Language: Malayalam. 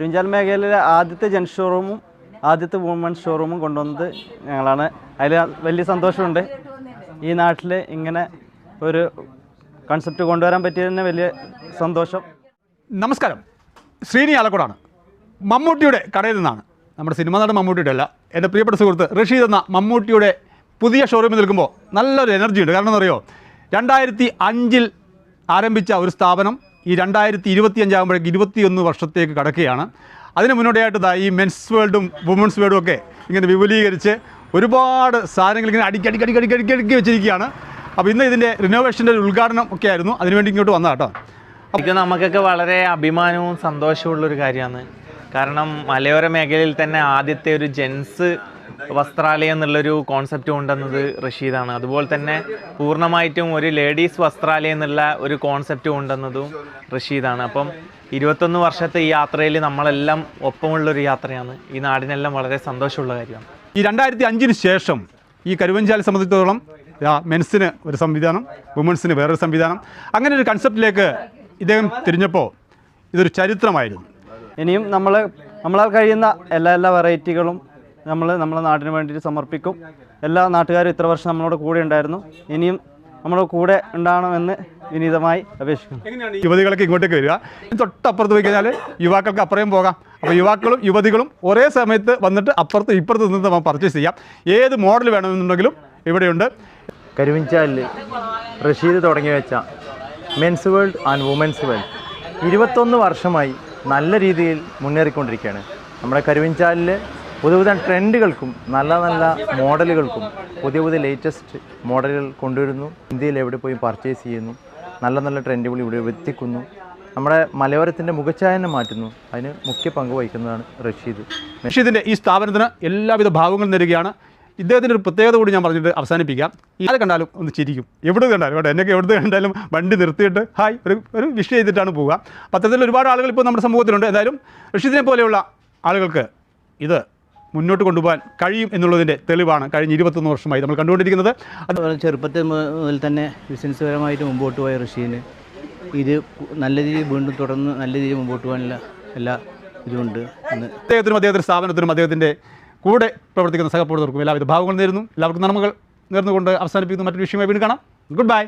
പെരുഞ്ചാൽ മേഖലയിലെ ആദ്യത്തെ ജെൻ ഷോറൂമും ആദ്യത്തെ വുമൺ ഷോറൂമും കൊണ്ടുവന്നത് ഞങ്ങളാണ്. അതിൽ വലിയ സന്തോഷമുണ്ട്. ഈ നാട്ടിൽ ഇങ്ങനെ ഒരു കൺസെപ്റ്റ് കൊണ്ടുവരാൻ പറ്റിയതിന് വലിയ സന്തോഷം. നമസ്കാരം. ശ്രീനി ആലക്കോടാണ്. മമ്മൂട്ടിയുടെ കടയിൽ നിന്നാണ്. നമ്മുടെ സിനിമ നടൻ മമ്മൂട്ടിയുടെ അല്ല. എന്റെ പ്രിയപ്പെട്ട സുഹൃത്ത് റഷീദ് എന്ന മമ്മൂട്ടിയുടെ പുതിയ ഷോറൂമിൽ നിൽക്കുമ്പോൾ നല്ലൊരു എനർജി ഉണ്ട്. കാരണം എന്നറിയോ രണ്ടായിരത്തി അഞ്ചിൽ ആരംഭിച്ച ഒരു സ്ഥാപനം ഈ രണ്ടായിരത്തി ഇരുപത്തി അഞ്ചാകുമ്പോഴേക്ക് ഇരുപത്തിയൊന്ന് വർഷത്തേക്ക് കടക്കുകയാണ്. അതിന് മുന്നോടിയായിട്ട് ഈ മെൻസ് വേൾഡും വുമൻസ് വേൾഡും ഒക്കെ ഇങ്ങനെ വിപുലീകരിച്ച് ഒരുപാട് സാധനങ്ങൾ ഇങ്ങനെ അടിക്കി അടിക്കി അടിക്കി അടിക്കി അടിക്കി വെച്ചിരിക്കുകയാണ്. അപ്പോൾ ഇന്ന് ഇതിന്റെ റിനോവേഷന്റെ ഒരു ഉദ്ഘാടനം ഒക്കെ ആയിരുന്നു. അതിനുവേണ്ടി ഇങ്ങോട്ട് വന്ന കേട്ടോ ഇത് നമുക്കൊക്കെ വളരെ അഭിമാനവും സന്തോഷമുള്ളൊരു കാര്യമാണ്. കാരണം മലയോര മേഖലയിൽ തന്നെ ആദ്യത്തെ ഒരു ജെൻസ് വസ്ത്രാലയം എന്നുള്ളൊരു കോൺസെപ്റ്റ് കൊണ്ടുവന്നത് റഷീദാണ്. അതുപോലെ തന്നെ പൂർണമായിട്ടും ഒരു ലേഡീസ് വസ്ത്രാലയം എന്നുള്ള ഒരു കോൺസെപ്റ്റ് കൊണ്ടുവന്നതും റഷീദാണ്. അപ്പം ഇരുപത്തൊന്ന് വർഷത്തെ ഈ യാത്രയിൽ നമ്മളെല്ലാം ഒപ്പമുള്ളൊരു യാത്രയാണ്. ഈ നാടിനെല്ലാം വളരെ സന്തോഷമുള്ള കാര്യമാണ്. ഈ രണ്ടായിരത്തി അഞ്ചിന് ശേഷം ഈ കരുവഞ്ചാലി സംബന്ധിച്ചിടത്തോളം മെൻസിന് ഒരു സംവിധാനം വുമൻസിന് വേറൊരു സംവിധാനം. അങ്ങനെ ഒരു കൺസെപ്റ്റിലേക്ക് ഇദ്ദേഹം തിരിഞ്ഞപ്പോൾ ഇതൊരു ചരിത്രമായിരുന്നു. ഇനിയും നമ്മൾ നമ്മളാൽ കഴിയുന്ന എല്ലാ എല്ലാ വെറൈറ്റികളും നമ്മൾ നമ്മുടെ നാടിന് വേണ്ടിയിട്ട് സമർപ്പിക്കും. എല്ലാ നാട്ടുകാരും ഇത്ര വർഷം നമ്മളോട് കൂടെ ഉണ്ടായിരുന്നു. ഇനിയും നമ്മുടെ കൂടെ ഉണ്ടാകണമെന്ന് വിനീതമായി അപേക്ഷിക്കുന്നു. എങ്ങനെയാണ് യുവതികളൊക്കെ ഇങ്ങോട്ടേക്ക് വരിക? തൊട്ടപ്പുറത്ത് പോയി കഴിഞ്ഞാൽ യുവാക്കൾക്ക് അപ്പുറം പോകാം. അപ്പോൾ യുവാക്കളും യുവതികളും ഒരേ സമയത്ത് വന്നിട്ട് അപ്പുറത്ത് ഇപ്പുറത്ത് നിന്ന് നമ്മൾ പർച്ചേസ് ചെയ്യാം. ഏത് മോഡൽ വേണമെന്നുണ്ടെങ്കിലും ഇവിടെയുണ്ട്. കരുവിഞ്ചാലിൽ റഷീദ് തുടങ്ങി വെച്ച men's world and women's world ഇരുപത്തൊന്ന് വർഷമായി നല്ല രീതിയിൽ മുന്നേറിക്കൊണ്ടിരിക്കുകയാണ്. നമ്മുടെ കരുവിഞ്ചാലിൽ പുതിയ പുതിയ ട്രെൻഡുകൾക്കും നല്ല നല്ല മോഡലുകൾക്കും പുതിയ പുതിയ ലേറ്റസ്റ്റ് മോഡലുകൾ കൊണ്ടുവരുന്നു. ഇന്ത്യയിൽ എവിടെ പോയി പർച്ചേസ് ചെയ്യുന്നു. നല്ല നല്ല ട്രെൻഡുകൾ ഇവിടെ എത്തിക്കുന്നു. നമ്മുടെ മലയോരത്തിന്റെ മുഖച്ഛായനെ മാറ്റുന്നു. അതിന് മുഖ്യ പങ്ക് വഹിക്കുന്നതാണ് റഷീദ്. റഷീദിന്റെ ഈ സ്ഥാപനത്തിന് എല്ലാവിധ ഭാവങ്ങളും തരികയാണ് ഇദ്ദേഹത്തിന്റെ ഒരു പ്രത്യേകത കൂടി ഞാൻ പറഞ്ഞിട്ട് അവസാനിപ്പിക്കാം. ആരെ കണ്ടാലും ഒന്ന് ചിരിക്കും. എവിടെ കണ്ടാലും കേട്ടോ എന്നൊക്കെ എവിടെ കണ്ടാലും വണ്ടി നിർത്തിയിട്ട് ഹായ് ഒരു ഒരു വിഷ് ചെയ്തിട്ടാണ് പോവുക. പത്രത്തിൽ ഒരുപാട് ആളുകൾ ഇപ്പോൾ നമ്മുടെ സമൂഹത്തിലുണ്ട്. എന്തായാലും റഷീദിനെ പോലെയുള്ള ആളുകൾക്ക് ഇത് മുന്നോട്ട് കൊണ്ടുപോകാൻ കഴിയും എന്നുള്ളതിന്റെ തെളിവാണ് കഴിഞ്ഞ ഇരുപത്തൊന്ന് വർഷമായി നമ്മൾ കണ്ടുകൊണ്ടിരിക്കുന്നത്. അത് ചെറുപ്പത്തിൽ മുതൽ തന്നെ ബിസിനസ് പരമായിട്ട് മുമ്പോട്ട് പോയ ഋഷീന് ഇത് നല്ല രീതിയിൽ വീണ്ടും തുടർന്ന് നല്ല രീതിയിൽ മുമ്പോട്ട് പോകാനുള്ള എല്ലാ ഇതുമുണ്ട് അദ്ദേഹത്തിനും അദ്ദേഹത്തിന്റെ സ്ഥാപനത്തിനും അദ്ദേഹത്തിന്റെ കൂടെ പ്രവർത്തിക്കുന്ന സഹപ്രവർത്തകർക്കും എല്ലാവിധ ഭാവങ്ങളും നേരുന്നു. എല്ലാവർക്കും നന്മകൾ നേർന്നുകൊണ്ട് അവസാനിപ്പിക്കുന്ന മറ്റൊരു വിഷയമായി വീണ്ടും കാണാം. Good bye